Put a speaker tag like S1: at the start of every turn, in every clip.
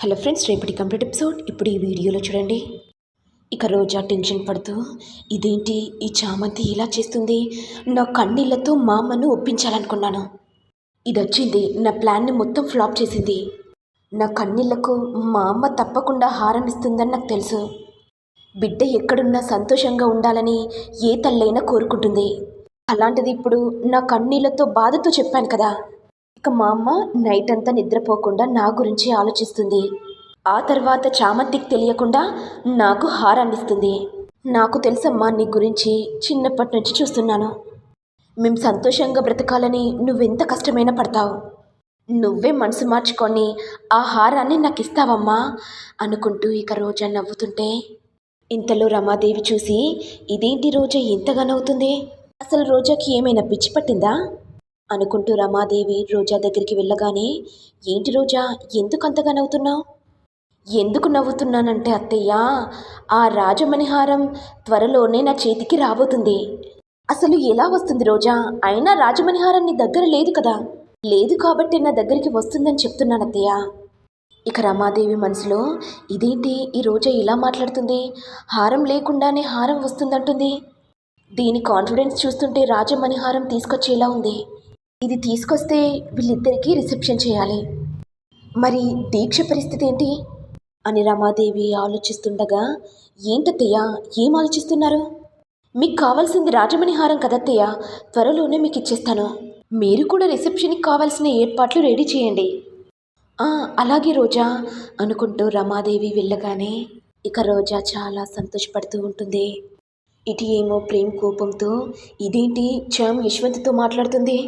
S1: Hello friends రేపటి complete episode. ఇప్పుడు ఈ వీడియోలో చూడండి. ఇక రోజా టెన్షన్ పడుతూ ఇదేంటి? ఈ చామంతి ఇలా చేస్తుంది? నా కన్నీళ్ళతో మా అమ్మను ఒప్పించాలనుకున్నాను. ఇది వచ్చింది నా ప్లాన్ని మొత్తం ఫ్లాప్ చేసింది. నా కన్నీళ్ళకు మా అమ్మ తప్పకుండా హారం ఇస్తుందని నాకు తెలుసు. బిడ్డ ఎక్కడున్నా సంతోషంగా ఉండాలని ఏ తల్లైనా కోరుకుంటుంది. అలాంటిది ఇప్పుడు నా కన్నీళ్ళతో బాధతో చెప్పాను కదా. ఇక మా అమ్మ నైట్ అంతా నిద్రపోకుండా నా గురించి ఆలోచిస్తుంది. ఆ తర్వాత చామంతికి తెలియకుండా నాకు హారాన్ని ఇస్తుంది నాకు తెలుసమ్మా నీ గురించి చిన్నప్పటి నుంచి చూస్తున్నాను. మేము సంతోషంగా బ్రతకాలని నువ్వెంత కష్టమైనా పడతావు. నువ్వే మనసు మార్చుకొని ఆ హారాన్ని నాకు ఇస్తావమ్మా అనుకుంటూ ఇక రోజా నవ్వుతుంటే ఇంతలో రమాదేవి చూసి ఇదేంటి రోజా ఇంతగా నవ్వుతుంది? అసలు రోజాకి ఏమైనా పిచ్చి పట్టిందా? అనుకుంటూ రమాదేవి రోజా దగ్గరికి వెళ్ళగానే ఏంటి రోజా ఎందుకు అంతగా నవ్వుతున్నావు? ఎందుకు నవ్వుతున్నానంటే అత్తయ్య ఆ రాజమణిహారం త్వరలోనే నా చేతికి రాబోతుంది. అసలు ఎలా వస్తుంది రోజా? అయినా రాజమణిహారం నీ దగ్గర లేదు కదా. లేదు కాబట్టి నా దగ్గరికి వస్తుందని చెప్తున్నాను అత్తయ్య. ఇక రమాదేవి మనసులో ఇదేంటి? ఈ రోజా ఇలా మాట్లాడుతుంది? హారం లేకుండానే హారం వస్తుందంటుంది? దీని కాన్ఫిడెన్స్ చూస్తుంటే రాజమణిహారం తీసుకొచ్చేలా ఉంది. ఇది తీసుకొస్తే వీళ్ళిద్దరికీ రిసెప్షన్ చేయాలి. మరి దీక్ష పరిస్థితి ఏంటి? అని రమాదేవి ఆలోచిస్తుండగా ఏంటత్తయ్య ఏం ఆలోచిస్తున్నారు? మీకు కావాల్సింది రాజమణిహారం కదత్తయ్య త్వరలోనే మీకు ఇచ్చేస్తాను. మీరు కూడా రిసెప్షన్కి కావాల్సిన ఏర్పాట్లు రెడీ చేయండి. అలాగే రోజా అనుకుంటూ రమాదేవి వెళ్ళగానే ఇక రోజా చాలా సంతోషపడుతూ ఉంటుంది. ఇటు ఏమో ప్రేమ్ కోపంతో ఇదేంటి చామ్ యశ్వంత్తో మాట్లాడుతుంది?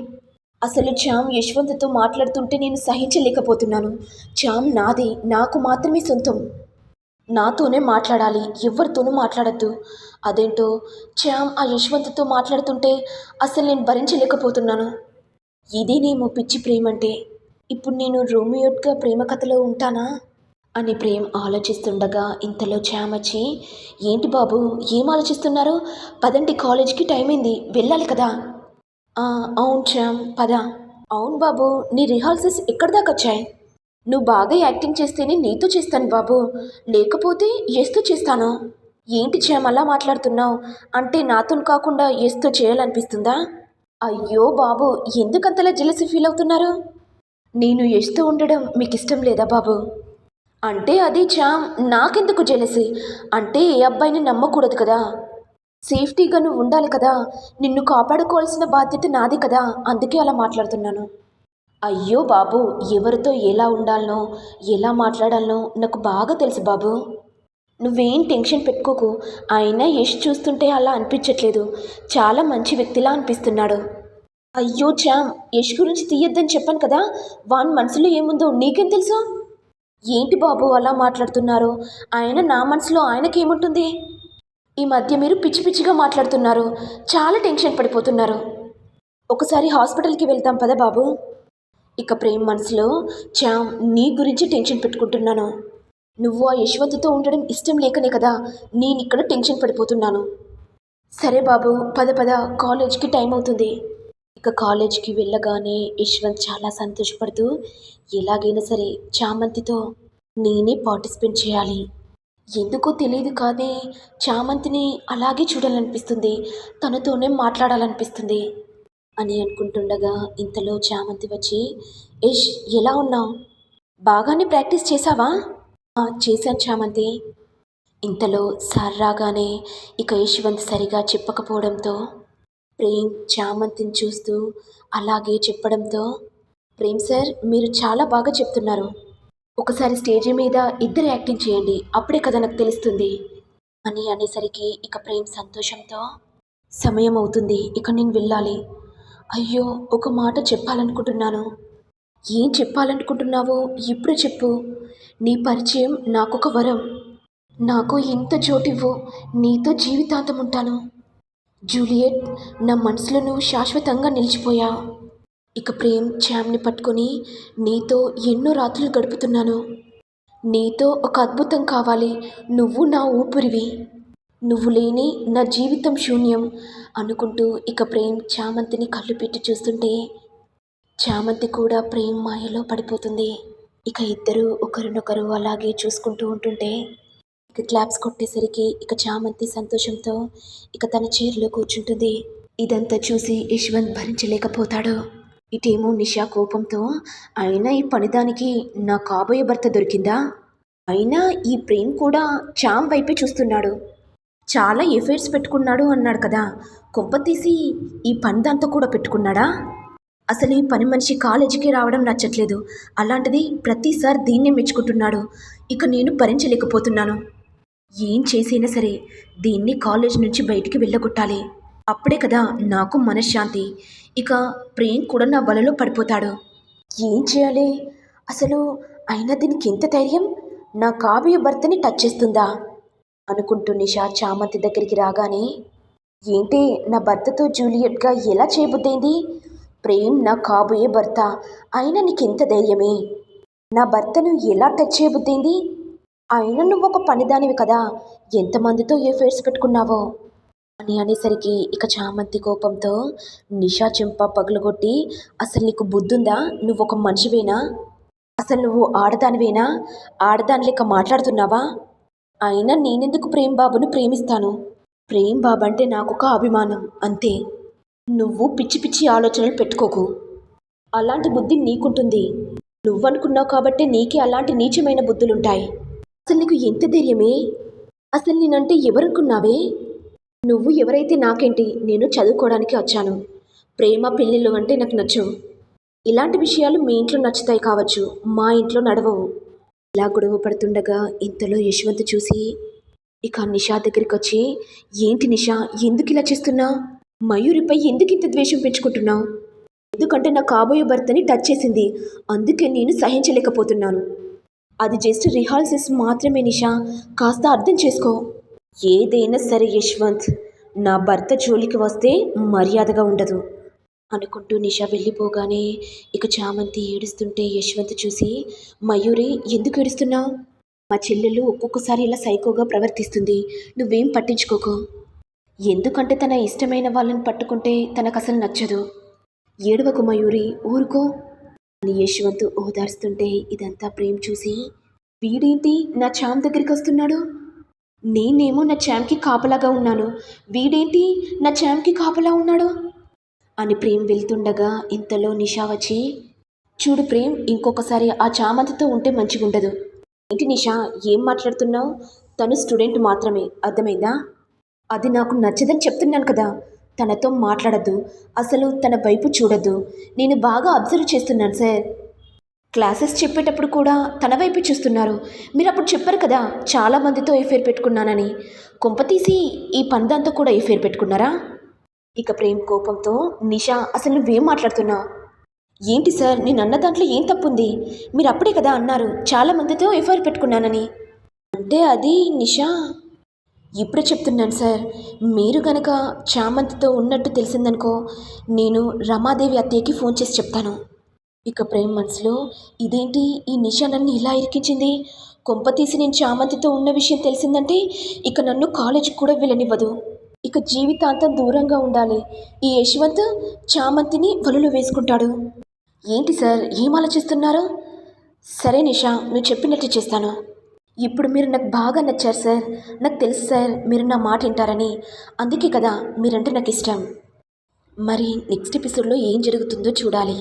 S1: అసలు చామ్ యశ్వంత్తో మాట్లాడుతుంటే నేను సహించలేకపోతున్నాను. చామ్ నాది నాకు మాత్రమే సొంతం. నాతోనే మాట్లాడాలి ఎవరితోనూ మాట్లాడద్దు. అదేంటో చామ్ ఆ యశ్వంత్తో మాట్లాడుతుంటే అసలు నేను భరించలేకపోతున్నాను. ఇదేనేమో పిచ్చి ప్రేమ అంటే ఇప్పుడు నేను రోమియోట్గా ప్రేమ కథలో ఉంటానా? అని ప్రేమ్ ఆలోచిస్తుండగా ఇంతలో చామ్ వచ్చి ఏంటి బాబు ఏం ఆలోచిస్తున్నారు? పదండి కాలేజ్కి టైం అయింది వెళ్ళాలి కదా. అవును శ్యామ్ పద. అవును బాబు నీ రిహార్సల్స్ ఎక్కడి దాకా వచ్చాయి? నువ్వు బాగా యాక్టింగ్ చేస్తేనే నీతో చేస్తాను బాబు. లేకపోతే ఎస్తో చేస్తాను. ఏంటి శ్యామ్ అలా మాట్లాడుతున్నావు? అంటే నాతో కాకుండా ఎస్తో చేయాలనిపిస్తుందా? అయ్యో బాబు ఎందుకంతలా జెలసి ఫీల్ అవుతున్నారు? నేను ఎస్తో ఉండడం మీకు ఇష్టం లేదా బాబు? అంటే అది చామ్ నాకెందుకు జెలసి అంటే ఏ అబ్బాయిని నమ్మకూడదు కదా. సేఫ్టీగా నువ్వు ఉండాలి కదా. నిన్ను కాపాడుకోవాల్సిన బాధ్యత నాది కదా. అందుకే అలా మాట్లాడుతున్నాను. అయ్యో బాబు ఎవరితో ఎలా ఉండాలనో ఎలా మాట్లాడాలనో నాకు బాగా తెలుసు బాబు. నువ్వేం టెన్షన్ పెట్టుకోకు. అయినా యష్ చూస్తుంటే అలా అనిపించట్లేదు. చాలా మంచి వ్యక్తిలా అనిపిస్తున్నాడు. అయ్యో చామ్ యష్ గురించి తీయొద్దని చెప్పాను కదా. వాని మనసులో ఏముందో నీకేం తెలుసు? ఏంటి బాబు అలా మాట్లాడుతున్నారు? ఆయన నా మనసులో ఆయనకేముంటుంది? ఈ మధ్య మీరు పిచ్చి పిచ్చిగా మాట్లాడుతున్నారు. చాలా టెన్షన్ పడిపోతున్నారు. ఒకసారి హాస్పిటల్కి వెళ్తాం పదా బాబు. ఇక ప్రేమ్ మనసులో చామ్ నీ గురించి టెన్షన్ పెట్టుకుంటున్నాను. నువ్వు ఆ యశ్వంత్తో ఉండడం ఇష్టం లేకనే కదా నేను ఇక్కడ టెన్షన్ పడిపోతున్నాను. సరే బాబు పద పద కాలేజ్కి టైం అవుతుంది. ఇక కాలేజ్కి వెళ్ళగానే యశ్వంత్ చాలా సంతోషపడుతూ ఎలాగైనా సరే చామంతితో నేనే పార్టిసిపేట్ చేయాలి. ఎందుకో తెలియదు కానీ చామంతిని అలాగే చూడాలనిపిస్తుంది. తనతోనే మాట్లాడాలనిపిస్తుంది అని అనుకుంటుండగా ఇంతలో చామంతి వచ్చి యష్ ఎలా ఉన్నావు? బాగానే ప్రాక్టీస్ చేసావా చేశాను చామంతి. ఇంతలో సార్ రాగానే ఇక యశ్వంత్ సరిగా చెప్పకపోవడంతో ప్రేమ్ చామంతిని చూస్తూ అలాగే చెప్పడంతో ప్రేమ్ సార్ మీరు చాలా బాగా చెప్తున్నారు. ఒకసారి స్టేజ్ మీద ఇద్దరు యాక్టింగ్ చేయండి. అప్పుడే కదా నాకు తెలుస్తుంది. అని అనేసరికి ఇక ప్రేమ్ సంతోషంతో సమయం అవుతుంది ఇక నేను వెళ్ళాలి. అయ్యో ఒక మాట చెప్పాలనుకుంటున్నాను. ఏం చెప్పాలనుకుంటున్నావో ఇప్పుడు చెప్పు. నీ పరిచయం నాకొక వరం. నాకు ఇంత చోటివ్వు నీతో జీవితాంతం ఉంటాను. జూలియట్ నా మనసులో నువ్వు శాశ్వతంగా నిలిచిపోయావు ఇక ప్రేమ్ చామ్ని పట్టుకొని నీతో ఎన్నో రాత్రులు గడుపుతున్నాను. నీతో ఒక అద్భుతం కావాలి. నువ్వు నా ఊపిరివి. నువ్వు లేని నా జీవితం శూన్యం అనుకుంటూ ఇక ప్రేమ్ చామంతిని కళ్ళు పెట్టి చూస్తుంటే చామంతి కూడా ప్రేమ్ మాయలో పడిపోతుంది. ఇక ఇద్దరు ఒకరినొకరు అలాగే చూసుకుంటూ ఉంటుంటే ఇక క్లాప్స్ కొట్టేసరికి ఇక చామంతి సంతోషంతో ఇక తన చీరలో కూర్చుంటుంది. ఇదంతా చూసి యశ్వంత్ భరించలేకపోతాడు. ఇటేమో నిషా కోపంతో అయినా ఈ పనిదానికి నా కాబోయే భర్త దొరికిందా? అయినా ఈ ప్రేమ్ కూడా చామ్ వైపే చూస్తున్నాడు. చాలా ఎఫైర్స్ పెట్టుకున్నాడు అన్నాడు కదా. కొంప తీసి ఈ పని దాంతో కూడా పెట్టుకున్నాడా? అసలు ఈ పని మనిషి కాలేజీకి రావడం నచ్చట్లేదు. అలాంటిది ప్రతిసారి దీన్నే మెచ్చుకుంటున్నాడు. ఇక నేను భరించలేకపోతున్నాను. ఏం చేసైనా సరే దీన్ని కాలేజ్ నుంచి బయటికి వెళ్ళగొట్టాలి. అప్పుడే కదా నాకు మనశ్శాంతి. ఇక ప్రేమ్ కూడా నా వలలో పడిపోతాడు. ఏం చేయాలి? అసలు అయినా దీనికి ఎంత ధైర్యం? నా కాబోయే భర్తని టచ్ చేస్తుందా? అనుకుంటూ నిషా చామంతి దగ్గరికి రాగానే ఏంటి నా భర్తతో జూలియట్గా ఎలా చేయబుద్దైంది ప్రేమ్ నా కాబోయే భర్త అయినా నీకెంత ధైర్యమే? నా భర్తను ఎలా టచ్ చేయబుద్దైంది అయినా నువ్వు ఒక పనిదానివి కదా ఎంతమందితో ఏ ఫేర్స్ పెట్టుకున్నావో అని అనేసరికి ఇక చామంతి కోపంతో నిషా చెంప పగులగొట్టి అసలు నీకు బుద్ధుందా? నువ్వు ఒక మనిషివేనా? అసలు నువ్వు ఆడదానివేనా? ఆడదాని లెక్క మాట్లాడుతున్నావా? అయినా నేనెందుకు ప్రేమ్ బాబును ప్రేమిస్తాను? ప్రేమ్ బాబు అంటే నాకు ఒక అభిమానం అంతే. నువ్వు పిచ్చి పిచ్చి ఆలోచనలు పెట్టుకోకు. అలాంటి బుద్ధి నీకుంటుంది. నువ్వనుకున్నావు కాబట్టి నీకే అలాంటి నీచమైన బుద్ధులుంటాయి. అసలు నీకు ఎంత ధైర్యమే? అసలు నేనంటే ఎవరనుకున్నావే? నువ్వు ఎవరైతే నాకేంటి నేను చదువుకోవడానికి వచ్చాను. ప్రేమ పెళ్ళిళ్ళు అంటే నాకు నచ్చవు. ఇలాంటి విషయాలు మీ ఇంట్లో నచ్చుతాయి కావచ్చు మా ఇంట్లో నడవవు. ఇలా గొడవ పడుతుండగా ఇంతలో యశ్వంత్ చూసి ఇక నిషా దగ్గరికి వచ్చి ఏంటి నిషా ఎందుకు ఇలా చేస్తున్నా? మయూరిపై ఎందుకు ఇంత ద్వేషం పెంచుకుంటున్నావు? ఎందుకంటే నా కాబోయే భర్తని టచ్ చేసింది అందుకే నేను సహించలేకపోతున్నాను. అది జస్ట్ రిహార్సల్స్ మాత్రమే నిషా కాస్త అర్థం చేసుకో. ఏదైనా సరే యశ్వంత్ నా భర్త జోలికి వస్తే మర్యాదగా ఉండదు. అనుకుంటూ నిషా వెళ్ళిపోగానే ఇక చామంతి ఏడుస్తుంటే యశ్వంత్ చూసి మయూరి ఎందుకు ఏడుస్తున్నావు? మా చెల్లెలు ఒక్కొక్కసారి ఇలా సైకోగా ప్రవర్తిస్తుంది. నువ్వేం పట్టించుకోకు. ఎందుకంటే తన ఇష్టమైన వాళ్ళని పట్టుకుంటే తనకు అసలు నచ్చదు. ఏడవకు మయూరి ఊరుకో. అని యశ్వంత్ ఓదార్స్తుంటే ఇదంతా ప్రేమ్ చూసి వీడేంటి నా చామ్ దగ్గరికి వస్తున్నాడు నేనేమో నా చామ్కి కాపలాగా ఉన్నాను. వీడేంటి నా చామ్కి కాపలా ఉన్నాడు? అని ప్రేమ్ వెళ్తుండగా ఇంతలో నిషా వచ్చి చూడు ప్రేమ్ ఇంకొకసారి ఆ చామంతితో ఉంటే మంచిగుండదు. ఏంటి నిషా ఏం మాట్లాడుతున్నావు? తను స్టూడెంట్ మాత్రమే అర్థమైందా? అది నాకు నచ్చదని చెప్తున్నాను కదా. తనతో మాట్లాడద్దు. అసలు తన వైపు చూడద్దు. నేను బాగా అబ్జర్వ్ చేస్తున్నాను సార్. క్లాసెస్ చెప్పేటప్పుడు కూడా తన వైపు చూస్తున్నారు. మీరు అప్పుడు చెప్పారు కదా చాలా మందితో ఎఫేర్ పెట్టుకున్నానని. కొంపతీసి ఈ పందాంతో కూడా ఎఫేర్ పెట్టుకున్నారా? ఇక ప్రేమ్ కోపంతో నిషా అసలు నువ్వేం మాట్లాడుతున్నావు ఏంటి సార్ నేను అన్న దాంట్లో ఏం తప్పుంది? మీరు అప్పుడే కదా అన్నారు చాలా మందితో ఎఫ్ఐఆర్ పెట్టుకున్నానని. అంటే అది నిషా? ఇప్పుడే చెప్తున్నాను సార్ మీరు కనుక చామంతితో ఉన్నట్టు తెలిసిందనుకో నేను రమాదేవి అత్తయ్యకి ఫోన్ చేసి చెప్తాను. ఇక ప్రేమ్ మనసులో ఇదేంటి? ఈ నిషా నన్ను ఇలా ఇరికించింది? కొంప తీసి నేను చామంతితో ఉన్న విషయం తెలిసిందంటే ఇక నన్ను కాలేజీకి కూడా వెళ్ళనివ్వదు. ఇక జీవితాంతం దూరంగా ఉండాలి. ఈ యశ్వంత్ చామంతిని వలలో వేసుకుంటాడు. ఏంటి సార్? ఏం ఆలోచిస్తున్నారు? సరే నిషా నువ్వు చెప్పినట్టు చేస్తాను. ఇప్పుడు మీరు నాకు బాగా నచ్చారు సార్. నాకు తెలుసు సార్ మీరు నా మాట వింటారని. అందుకే కదా మీరంటే నాకు ఇష్టం. మరి నెక్స్ట్ ఎపిసోడ్లో ఏం జరుగుతుందో చూడాలి.